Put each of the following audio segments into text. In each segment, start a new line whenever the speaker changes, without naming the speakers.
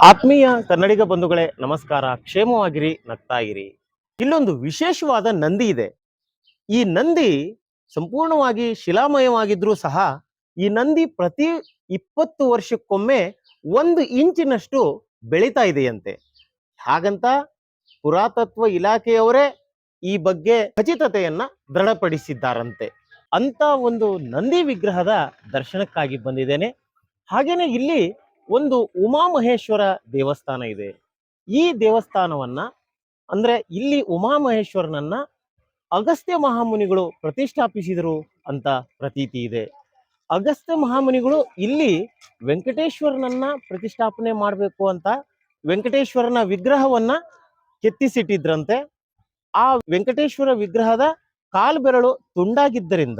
ಆತ್ಮೀಯ ಕನ್ನಡಿಗ ಬಂಧುಗಳೇ, ನಮಸ್ಕಾರ. ಕ್ಷೇಮವಾಗಿರಿ, ನಗ್ತಾಯಿರಿ. ಇಲ್ಲೊಂದು ವಿಶೇಷವಾದ ನಂದಿ ಇದೆ. ಈ ನಂದಿ ಸಂಪೂರ್ಣವಾಗಿ ಶಿಲಾಮಯವಾಗಿದ್ರೂ ಸಹ, ಈ ನಂದಿ ಪ್ರತಿ ಇಪ್ಪತ್ತು ವರ್ಷಕ್ಕೊಮ್ಮೆ ಒಂದು ಇಂಚಿನಷ್ಟು ಬೆಳೀತಾ ಇದೆಯಂತೆ. ಹಾಗಂತ ಪುರಾತತ್ವ ಇಲಾಖೆಯವರೇ ಈ ಬಗ್ಗೆ ಖಚಿತತೆಯನ್ನ ದೃಢಪಡಿಸಿದ್ದಾರಂತೆ. ಅಂತ ಒಂದು ನಂದಿ ವಿಗ್ರಹದ ದರ್ಶನಕ್ಕಾಗಿ ಬಂದಿದ್ದೇನೆ. ಹಾಗೇನೆ ಇಲ್ಲಿ ಒಂದು ಉಮಾಮಹೇಶ್ವರ ದೇವಸ್ಥಾನ ಇದೆ. ಈ ದೇವಸ್ಥಾನವನ್ನ ಅಂದ್ರೆ ಇಲ್ಲಿ ಉಮಾಮಹೇಶ್ವರನನ್ನ ಅಗಸ್ತ್ಯ ಮಹಾಮುನಿಗಳು ಪ್ರತಿಷ್ಠಾಪಿಸಿದರು ಅಂತ ಪ್ರತೀತಿ ಇದೆ. ಅಗಸ್ತ್ಯ ಮಹಾಮುನಿಗಳು ಇಲ್ಲಿ ವೆಂಕಟೇಶ್ವರನನ್ನ ಪ್ರತಿಷ್ಠಾಪನೆ ಮಾಡಬೇಕು ಅಂತ ವೆಂಕಟೇಶ್ವರನ ವಿಗ್ರಹವನ್ನ ಕೆತ್ತಿಸಿಟ್ಟಿದ್ರಂತೆ. ಆ ವೆಂಕಟೇಶ್ವರ ವಿಗ್ರಹದ ಕಾಲ್ಬೆರಳು ತುಂಡಾಗಿದ್ದರಿಂದ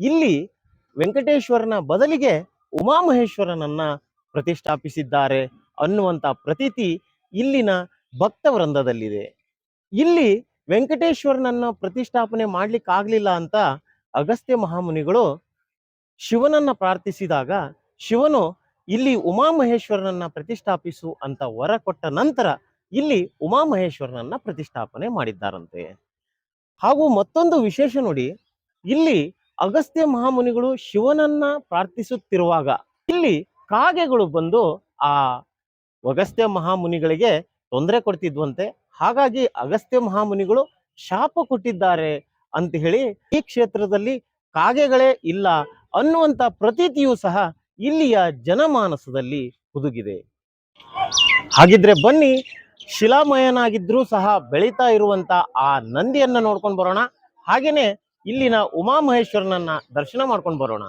ಇಲ್ಲಿ ವೆಂಕಟೇಶ್ವರನ ಬದಲಿಗೆ ಉಮಾಮಹೇಶ್ವರನನ್ನ ಪ್ರತಿಷ್ಠಾಪಿಸಿದ್ದಾರೆ ಅನ್ನುವಂತ ಪ್ರತೀತಿ ಇಲ್ಲಿನ ಭಕ್ತ ವೃಂದದಲ್ಲಿದೆ ಇಲ್ಲಿ ವೆಂಕಟೇಶ್ವರನನ್ನ ಪ್ರತಿಷ್ಠಾಪನೆ ಮಾಡ್ಲಿಕ್ಕೆ ಆಗ್ಲಿಲ್ಲ ಅಂತ ಅಗಸ್ತ್ಯ ಮಹಾಮುನಿಗಳು ಶಿವನನ್ನ ಪ್ರಾರ್ಥಿಸಿದಾಗ ಶಿವನು ಇಲ್ಲಿ ಉಮಾಮಹೇಶ್ವರನನ್ನ ಪ್ರತಿಷ್ಠಾಪಿಸು ಅಂತ ವರ ಕೊಟ್ಟ ನಂತರ ಇಲ್ಲಿ ಉಮಾಮಹೇಶ್ವರನನ್ನ ಪ್ರತಿಷ್ಠಾಪನೆ ಮಾಡಿದ್ದಾರಂತೆ. ಹಾಗೂ ಮತ್ತೊಂದು ವಿಶೇಷ ನೋಡಿ, ಇಲ್ಲಿ ಅಗಸ್ತ್ಯ ಮಹಾಮುನಿಗಳು ಶಿವನನ್ನ ಪ್ರಾರ್ಥಿಸುತ್ತಿರುವಾಗ ಇಲ್ಲಿ ಕಾಗೆಗಳು ಬಂದು ಆ ಅಗಸ್ತ್ಯ ಮಹಾಮುನಿಗಳಿಗೆ ತೊಂದರೆ ಕೊಡ್ತಿದ್ವಂತೆ. ಹಾಗಾಗಿ ಅಗಸ್ತ್ಯ ಮಹಾಮುನಿಗಳು ಶಾಪ ಕೊಟ್ಟಿದ್ದಾರೆ ಅಂತ ಹೇಳಿ ಈ ಕ್ಷೇತ್ರದಲ್ಲಿ ಕಾಗೆಗಳೇ ಇಲ್ಲ ಅನ್ನುವಂತ ಪ್ರತೀತಿಯೂ ಸಹ ಇಲ್ಲಿಯ ಜನಮಾನಸದಲ್ಲಿ ಹುದುಗಿದೆ ಹಾಗಿದ್ರೆ ಬನ್ನಿ, ಶಿಲಾಮಯನಾಗಿದ್ರೂ ಸಹ ಬೆಳೀತಾ ಇರುವಂತ ಆ ನಂದಿಯನ್ನ ನೋಡ್ಕೊಂಡು ಬರೋಣ. ಹಾಗೇನೆ ಇಲ್ಲಿನ ಉಮಾಮಹೇಶ್ವರನನ್ನ ದರ್ಶನ ಮಾಡ್ಕೊಂಡು ಬರೋಣ.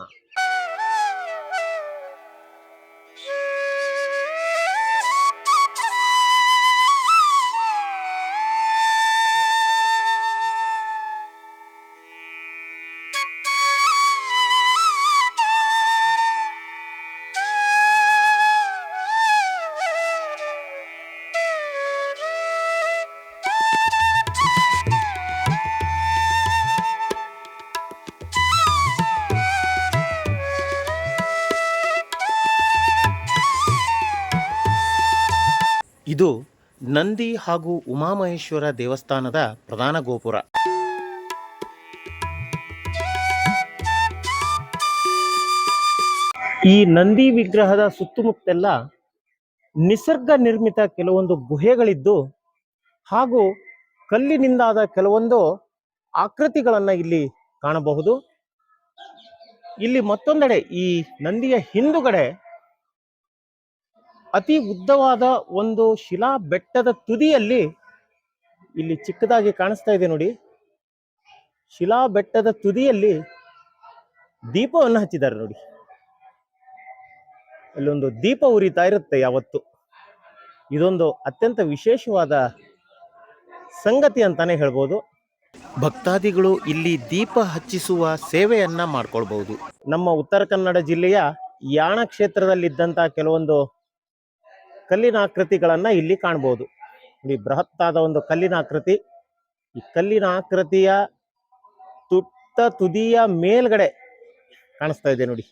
ಇದು ನಂದಿ ಹಾಗೂ ಉಮಾಮಹೇಶ್ವರ ದೇವಸ್ಥಾನದ ಪ್ರಧಾನ ಗೋಪುರ. ಈ ನಂದಿ ವಿಗ್ರಹದ ಸುತ್ತಮುತ್ತೆಲ್ಲ ನಿಸರ್ಗ ನಿರ್ಮಿತ ಕೆಲವೊಂದು ಗುಹೆಗಳಿದ್ದು ಹಾಗೂ ಕಲ್ಲಿನಿಂದಾದ ಕೆಲವೊಂದು ಆಕೃತಿಗಳನ್ನು ಇಲ್ಲಿ ಕಾಣಬಹುದು. ಇಲ್ಲಿ ಮತ್ತೊಂದೆಡೆ ಈ ನಂದಿಯ ಹಿಂದುಗಡೆ ಅತಿ ಉದ್ದವಾದ ಒಂದು ಶಿಲಾ ಬೆಟ್ಟದ ತುದಿಯಲ್ಲಿ ಇಲ್ಲಿ ಚಿಕ್ಕದಾಗಿ ಕಾಣಿಸ್ತಾ ಇದೆ ನೋಡಿ. ಶಿಲಾ ಬೆಟ್ಟದ ತುದಿಯಲ್ಲಿ ದೀಪವನ್ನು ಹಚ್ಚಿದ್ದಾರೆ ನೋಡಿ. ಅಲ್ಲೊಂದು ದೀಪ ಉರಿತಾ ಇರುತ್ತೆ ಯಾವತ್ತು. ಇದೊಂದು ಅತ್ಯಂತ ವಿಶೇಷವಾದ ಸಂಗತಿ ಅಂತಾನೆ ಹೇಳ್ಬೋದು. ಭಕ್ತಾದಿಗಳು ಇಲ್ಲಿ ದೀಪ ಹಚ್ಚಿಸುವ ಸೇವೆಯನ್ನ ಮಾಡ್ಕೊಳ್ಬಹುದು. ನಮ್ಮ ಉತ್ತರ ಕನ್ನಡ ಜಿಲ್ಲೆಯ ಯಾಣ ಕ್ಷೇತ್ರದಲ್ಲಿದ್ದಂತಹ ಕೆಲವೊಂದು ಕಲ್ಲಿನ ಆಕೃತಿಗಳನ್ನು ಇಲ್ಲಿ ಕಾಣ್ಬೋದು. ಈ ಬೃಹತ್ತಾದ ಒಂದು ಕಲ್ಲಿನ ಆಕೃತಿ ಈ ಕಲ್ಲಿನ ಆಕೃತಿಯ ತುಟ್ಟ ತುದಿಯ ಮೇಲ್ಗಡೆ ಕಾಣಿಸ್ತಾ ಇದೆ ನೋಡಿ.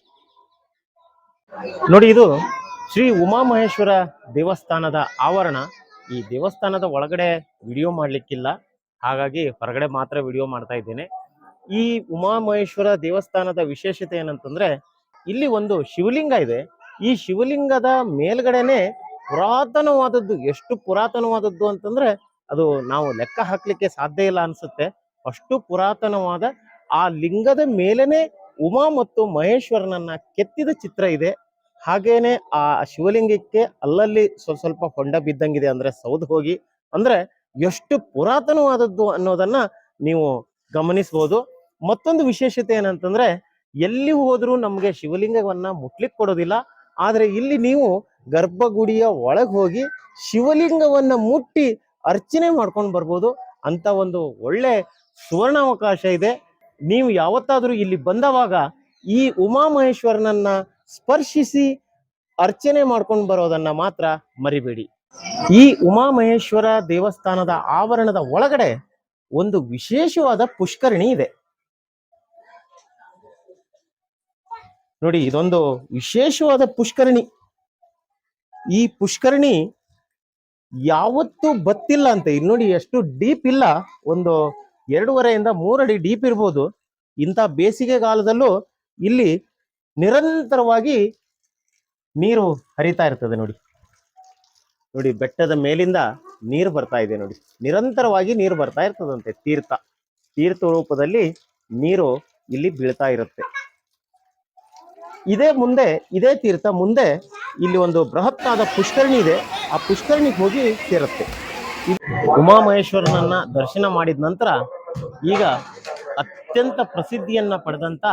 ನೋಡಿ ಇದು ಶ್ರೀ ಉಮಾಮಹೇಶ್ವರ ದೇವಸ್ಥಾನದ ಆವರಣ. ಈ ದೇವಸ್ಥಾನದ ಒಳಗಡೆ ವಿಡಿಯೋ ಮಾಡ್ಲಿಕ್ಕಿಲ್ಲ. ಹಾಗಾಗಿ ಹೊರಗಡೆ ಮಾತ್ರ ವಿಡಿಯೋ ಮಾಡ್ತಾ ಇದ್ದೇನೆ. ಈ ಉಮಾಮಹೇಶ್ವರ ದೇವಸ್ಥಾನದ ವಿಶೇಷತೆ ಏನಂತಂದ್ರೆ, ಇಲ್ಲಿ ಒಂದು ಶಿವಲಿಂಗ ಇದೆ. ಈ ಶಿವಲಿಂಗದ ಮೇಲ್ಗಡೆನೆ ಪುರಾತನವಾದದ್ದು, ಎಷ್ಟು ಪುರಾತನವಾದದ್ದು ಅಂತಂದ್ರೆ ಅದು ನಾವು ಲೆಕ್ಕ ಹಾಕ್ಲಿಕ್ಕೆ ಸಾಧ್ಯ ಇಲ್ಲ ಅನ್ಸುತ್ತೆ. ಅಷ್ಟು ಪುರಾತನವಾದ ಆ ಲಿಂಗದ ಮೇಲೇನೆ ಉಮಾ ಮತ್ತು ಮಹೇಶ್ವರನನ್ನ ಕೆತ್ತಿದ ಚಿತ್ರ ಇದೆ. ಹಾಗೇನೆ ಆ ಶಿವಲಿಂಗಕ್ಕೆ ಅಲ್ಲಲ್ಲಿ ಸ್ವಲ್ಪ ಸ್ವಲ್ಪ ಹೊಂಡ ಬಿದ್ದಂಗಿದೆ ಅಂದ್ರೆ ಸೌದು ಹೋಗಿ. ಅಂದ್ರೆ ಎಷ್ಟು ಪುರಾತನವಾದದ್ದು ಅನ್ನೋದನ್ನ ನೀವು ಗಮನಿಸಬಹುದು ಮತ್ತೊಂದು ವಿಶೇಷತೆ ಏನಂತಂದ್ರೆ ಎಲ್ಲಿ ಹೋದ್ರೂ ನಮ್ಗೆ ಶಿವಲಿಂಗವನ್ನ ಮುಟ್ಲಿಕ್ ಕೊಡೋದಿಲ್ಲ. ಆದ್ರೆ ಇಲ್ಲಿ ನೀವು ಗರ್ಭಗುಡಿಯ ಒಳಗೆ ಹೋಗಿ ಶಿವಲಿಂಗವನ್ನ ಮುಟ್ಟಿ ಅರ್ಚನೆ ಮಾಡ್ಕೊಂಡು ಬರ್ಬೋದು ಅಂತ ಒಂದು ಒಳ್ಳೆ ಸುವರ್ಣಾವಕಾಶ ಇದೆ. ನೀವು ಯಾವತ್ತಾದರೂ ಇಲ್ಲಿ ಬಂದವಾಗ ಈ ಉಮಾಮಹೇಶ್ವರನನ್ನ ಸ್ಪರ್ಶಿಸಿ ಅರ್ಚನೆ ಮಾಡ್ಕೊಂಡು ಬರೋದನ್ನ ಮಾತ್ರ ಮರಿಬೇಡಿ. ಈ ಉಮಾಮಹೇಶ್ವರ ದೇವಸ್ಥಾನದ ಆವರಣದ ಒಳಗಡೆ ಒಂದು ವಿಶೇಷವಾದ ಪುಷ್ಕರಣಿ ಇದೆ. ನೋಡಿ ಇದೊಂದು ವಿಶೇಷವಾದ ಪುಷ್ಕರಣಿ. ಈ ಪುಷ್ಕರಣಿ ಯಾವತ್ತೂ ಬತ್ತಿಲ್ಲ ಅಂತ. ಇಲ್ಲಿ ನೋಡಿ ಎಷ್ಟು ಡೀಪ್ ಇಲ್ಲ. ಒಂದು ಎರಡೂವರೆಯಿಂದ ಮೂರಡಿ ಡೀಪ್ ಇರ್ಬೋದು. ಇಂಥ ಬೇಸಿಗೆಗಾಲದಲ್ಲೂ ಇಲ್ಲಿ ನಿರಂತರವಾಗಿ ನೀರು ಹರಿತಾ ಇರ್ತದೆ ನೋಡಿ. ನೋಡಿ, ಬೆಟ್ಟದ ಮೇಲಿಂದ ನೀರು ಬರ್ತಾ ಇದೆ ನೋಡಿ. ನಿರಂತರವಾಗಿ ನೀರು ಬರ್ತಾ ಇರ್ತದಂತೆ. ತೀರ್ಥ. ತೀರ್ಥ ರೂಪದಲ್ಲಿ ನೀರು ಇಲ್ಲಿ ಬೀಳ್ತಾ ಇರುತ್ತೆ. ಇದೇ ಮುಂದೆ, ಇದೇ ತೀರ್ಥ ಮುಂದೆ ಇಲ್ಲಿ ಒಂದು ಬೃಹತ್ತಾದ ಪುಷ್ಕರಣಿ ಇದೆ. ಆ ಪುಷ್ಕರಣಿಗೆ ಹೋಗಿ ಸೇರುತ್ತೆ. ಉಮಾಮಹೇಶ್ವರನನ್ನ ದರ್ಶನ ಮಾಡಿದ ನಂತರ ಈಗ ಅತ್ಯಂತ ಪ್ರಸಿದ್ಧಿಯನ್ನ ಪಡೆದಂತ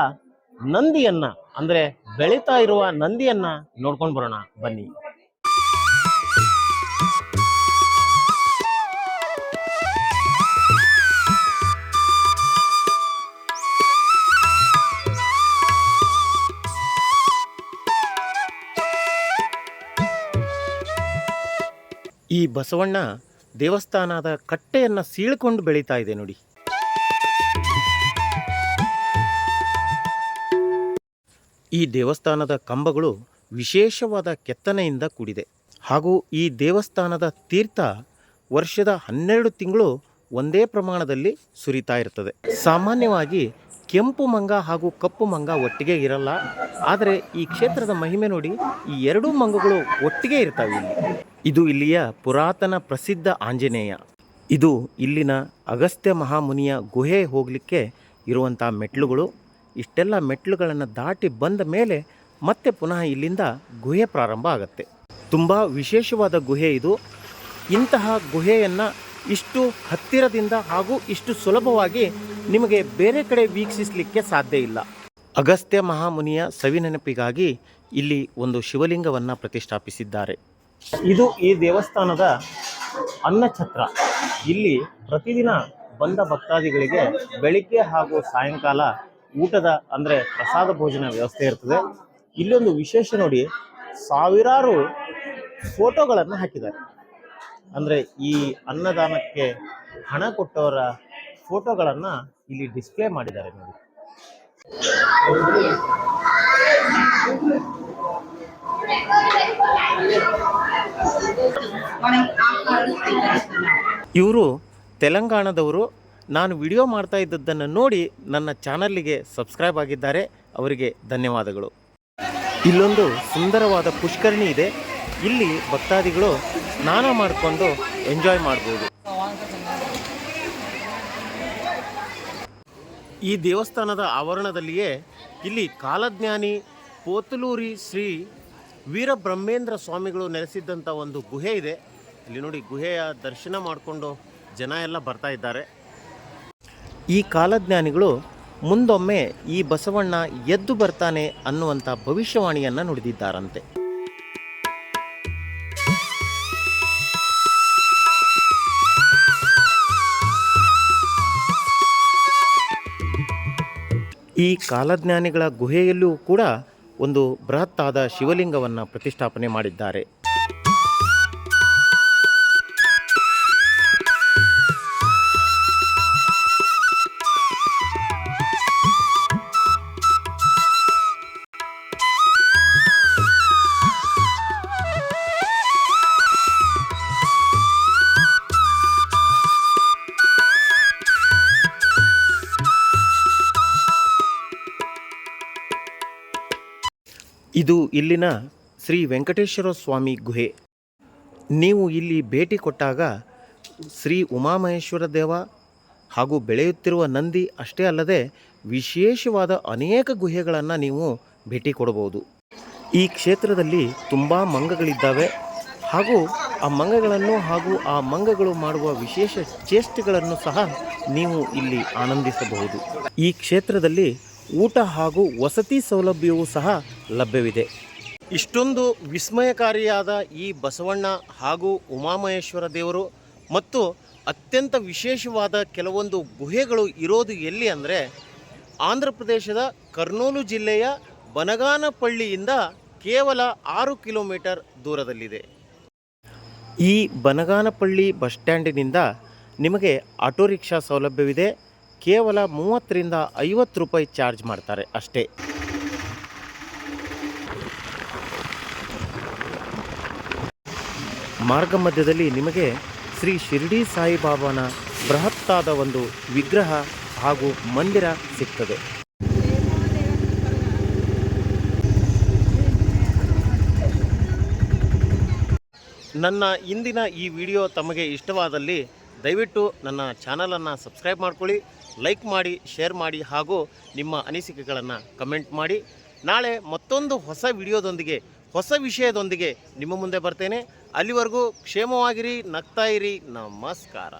ನಂದಿಯನ್ನ, ಅಂದ್ರೆ ಬೆಳೀತಾ ಇರುವ ನಂದಿಯನ್ನ ನೋಡ್ಕೊಂಡು ಬರೋಣ. ಬನ್ನಿ. ಬಸವಣ್ಣ ದೇವಸ್ಥಾನದ ಕಟ್ಟೆಯನ್ನು ಸೀಳ್ಕೊಂಡು ಬೆಳೀತಾ ಇದೆ ನೋಡಿ. ಈ ದೇವಸ್ಥಾನದ ಕಂಬಗಳು ವಿಶೇಷವಾದ ಕೆತ್ತನೆಯಿಂದ ಕೂಡಿದೆ. ಹಾಗೂ ಈ ದೇವಸ್ಥಾನದ ತೀರ್ಥ ವರ್ಷದ ಹನ್ನೆರಡು ತಿಂಗಳು ಒಂದೇ ಪ್ರಮಾಣದಲ್ಲಿ ಸುರಿತಾ ಇರ್ತದೆ. ಸಾಮಾನ್ಯವಾಗಿ ಕೆಂಪು ಮಂಗ ಹಾಗೂ ಕಪ್ಪು ಮಂಗ ಒಟ್ಟಿಗೆ ಇರಲ್ಲ. ಆದರೆ ಈ ಕ್ಷೇತ್ರದ ಮಹಿಮೆ ನೋಡಿ ಈ ಎರಡೂ ಮಂಗಗಳು ಒಟ್ಟಿಗೆ ಇರ್ತವೆ ಇಲ್ಲಿ. ಇದು ಇಲ್ಲಿಯ ಪುರಾತನ ಪ್ರಸಿದ್ಧ ಆಂಜನೇಯ. ಇದು ಇಲ್ಲಿನ ಅಗಸ್ತ್ಯ ಮಹಾಮುನಿಯ ಗುಹೆ ಹೋಗಲಿಕ್ಕೆ ಇರುವಂಥ ಮೆಟ್ಲುಗಳು. ಇಷ್ಟೆಲ್ಲ ಮೆಟ್ಲುಗಳನ್ನು ದಾಟಿ ಬಂದ ಮೇಲೆ ಮತ್ತೆ ಪುನಃ ಇಲ್ಲಿಂದ ಗುಹೆ ಪ್ರಾರಂಭ ಆಗುತ್ತೆ. ತುಂಬ ವಿಶೇಷವಾದ ಗುಹೆ ಇದು. ಇಂತಹ ಗುಹೆಯನ್ನು ಇಷ್ಟು ಹತ್ತಿರದಿಂದ ಹಾಗೂ ಇಷ್ಟು ಸುಲಭವಾಗಿ ನಿಮಗೆ ಬೇರೆ ಕಡೆ ವೀಕ್ಷಿಸಲಿಕ್ಕೆ ಸಾಧ್ಯ ಇಲ್ಲ. ಅಗಸ್ತ್ಯ ಮಹಾಮುನಿಯ ಸವಿನೆನಪಿಗಾಗಿ ಇಲ್ಲಿ ಒಂದು ಶಿವಲಿಂಗವನ್ನು ಪ್ರತಿಷ್ಠಾಪಿಸಿದ್ದಾರೆ. ಇದು ಈ ದೇವಸ್ಥಾನದ ಅನ್ನಛತ್ರ. ಇಲ್ಲಿ ಪ್ರತಿದಿನ ಬಂದ ಭಕ್ತಾದಿಗಳಿಗೆ ಬೆಳಿಗ್ಗೆ ಹಾಗೂ ಸಾಯಂಕಾಲ ಊಟದ, ಅಂದ್ರೆ ಪ್ರಸಾದ ಭೋಜನ ವ್ಯವಸ್ಥೆ ಇರ್ತದೆ. ಇಲ್ಲೊಂದು ವಿಶೇಷ ನೋಡಿ, ಸಾವಿರಾರು ಫೋಟೋಗಳನ್ನು ಹಾಕಿದ್ದಾರೆ. ಅಂದ್ರೆ ಈ ಅನ್ನದಾನಕ್ಕೆ ಹಣ ಕೊಟ್ಟವರ ಫೋಟೋಗಳನ್ನ ಇಲ್ಲಿ ಡಿಸ್ಪ್ಲೇ ಮಾಡಿದ್ದಾರೆ ನೋಡಿ. ಇವರು ತೆಲಂಗಾಣದವರು. ನಾನು ವಿಡಿಯೋ ಮಾಡ್ತಾ ಇದ್ದದ್ದನ್ನು ನೋಡಿ ನನ್ನ ಚಾನಲ್ಲಿಗೆ ಸಬ್ಸ್ಕ್ರೈಬ್ ಆಗಿದ್ದಾರೆ. ಅವರಿಗೆ ಧನ್ಯವಾದಗಳು. ಇಲ್ಲೊಂದು ಸುಂದರವಾದ ಪುಷ್ಕರಣಿ ಇದೆ. ಇಲ್ಲಿ ಭಕ್ತಾದಿಗಳು ಸ್ನಾನ ಮಾಡಿಕೊಂಡು ಎಂಜಾಯ್ ಮಾಡ್ಬೋದು. ಈ ದೇವಸ್ಥಾನದ ಆವರಣದಲ್ಲಿಯೇ ಇಲ್ಲಿ ಕಾಲಜ್ಞಾನಿ ಪೋತಲೂರಿ ಶ್ರೀ ವೀರಬ್ರಹ್ಮೇಂದ್ರ ಸ್ವಾಮಿಗಳು ನೆಲೆಸಿದ್ದಂಥ ಒಂದು ಗುಹೆ ಇದೆ. ಇಲ್ಲಿ ನೋಡಿ ಗುಹೆಯ ದರ್ಶನ ಮಾಡಿಕೊಂಡು ಜನ ಎಲ್ಲ ಬರ್ತಾ ಇದ್ದಾರೆ. ಈ ಕಾಲಜ್ಞಾನಿಗಳು ಮುಂದೊಮ್ಮೆ ಈ ಬಸವಣ್ಣ ಎದ್ದು ಬರ್ತಾನೆ ಅನ್ನುವಂಥ ಭವಿಷ್ಯವಾಣಿಯನ್ನು ನುಡಿದಿದ್ದಾರಂತೆ. ಈ ಕಾಲಜ್ಞಾನಿಗಳ ಗುಹೆಯಲ್ಲೂ ಕೂಡ ಒಂದು ಬೃಹತ್ತಾದ ಶಿವಲಿಂಗವನ್ನು ಪ್ರತಿಷ್ಠಾಪನೆ ಮಾಡಿದ್ದಾರೆ. ಇದು ಇಲ್ಲಿನ ಶ್ರೀ ವೆಂಕಟೇಶ್ವರ ಸ್ವಾಮಿ ಗುಹೆ. ನೀವು ಇಲ್ಲಿ ಭೇಟಿ ಕೊಟ್ಟಾಗ ಶ್ರೀ ಉಮಾಮಹೇಶ್ವರ ದೇವ ಹಾಗೂ ಬೆಳೆಯುತ್ತಿರುವ ನಂದಿ ಅಷ್ಟೇ ಅಲ್ಲದೆ ವಿಶೇಷವಾದ ಅನೇಕ ಗುಹೆಗಳನ್ನು ನೀವು ಭೇಟಿ ಕೊಡಬಹುದು. ಈ ಕ್ಷೇತ್ರದಲ್ಲಿ ತುಂಬ ಮಂಗಗಳಿದ್ದಾವೆ ಹಾಗೂ ಆ ಮಂಗಗಳನ್ನು ಹಾಗೂ ಆ ಮಂಗಗಳು ಮಾಡುವ ವಿಶೇಷ ಚೇಷ್ಟೆಗಳನ್ನು ಸಹ ನೀವು ಇಲ್ಲಿ ಆನಂದಿಸಬಹುದು. ಈ ಕ್ಷೇತ್ರದಲ್ಲಿ ಊಟ ಹಾಗೂ ವಸತಿ ಸೌಲಭ್ಯವೂ ಸಹ ಲಭ್ಯವಿದೆ. ಇಷ್ಟೊಂದು ವಿಸ್ಮಯಕಾರಿಯಾದ ಈ ಬಸವಣ್ಣ ಹಾಗೂ ಉಮಾಮಹೇಶ್ವರ ದೇವರು ಮತ್ತು ಅತ್ಯಂತ ವಿಶೇಷವಾದ ಕೆಲವೊಂದು ಗುಹೆಗಳು ಇರೋದು ಎಲ್ಲಿ ಅಂದರೆ ಆಂಧ್ರ ಪ್ರದೇಶದ ಕರ್ನೂಲು ಜಿಲ್ಲೆಯ ಬನಗಾನಪಳ್ಳಿಯಿಂದ ಕೇವಲ ಆರು ಕಿಲೋಮೀಟರ್ ದೂರದಲ್ಲಿದೆ. ಈ ಬನಗಾನಪಳ್ಳಿ ಬಸ್ ಸ್ಟ್ಯಾಂಡಿನಿಂದ ನಿಮಗೆ ಆಟೋ ರಿಕ್ಷಾ ಸೌಲಭ್ಯವಿದೆ. ಕೇವಲ ಮೂವತ್ತರಿಂದ ಐವತ್ತು ರೂಪಾಯಿ ಚಾರ್ಜ್ ಮಾಡ್ತಾರೆ ಅಷ್ಟೇ. ಮಾರ್ಗ ಮಧ್ಯದಲ್ಲಿ ನಿಮಗೆ ಶ್ರೀ ಶಿರ್ಡಿ ಸಾಯಿಬಾಬಾನ ಬೃಹತ್ತಾದ ಒಂದು ವಿಗ್ರಹ ಹಾಗೂ ಮಂದಿರ ಸಿಗ್ತದೆ. ನನ್ನ ಇಂದಿನ ಈ ವಿಡಿಯೋ ತಮಗೆ ಇಷ್ಟವಾದಲ್ಲಿ ದಯವಿಟ್ಟು ನನ್ನ ಚಾನಲನ್ನು ಸಬ್ಸ್ಕ್ರೈಬ್ ಮಾಡ್ಕೊಳ್ಳಿ. ಲೈಕ್ ಮಾಡಿ, ಶೇರ್ ಮಾಡಿ ಹಾಗೂ ನಿಮ್ಮ ಅನಿಸಿಕೆಗಳನ್ನು ಕಮೆಂಟ್ ಮಾಡಿ. ನಾಳೆ ಮತ್ತೊಂದು ಹೊಸ ವಿಡಿಯೋದೊಂದಿಗೆ, ಹೊಸ ವಿಷಯದೊಂದಿಗೆ ನಿಮ್ಮ ಮುಂದೆ ಬರ್ತೇನೆ. ಅಲ್ಲಿವರೆಗೂ ಕ್ಷೇಮವಾಗಿರಿ, ನಗ್ತಾ ಇರಿ. ನಮಸ್ಕಾರ.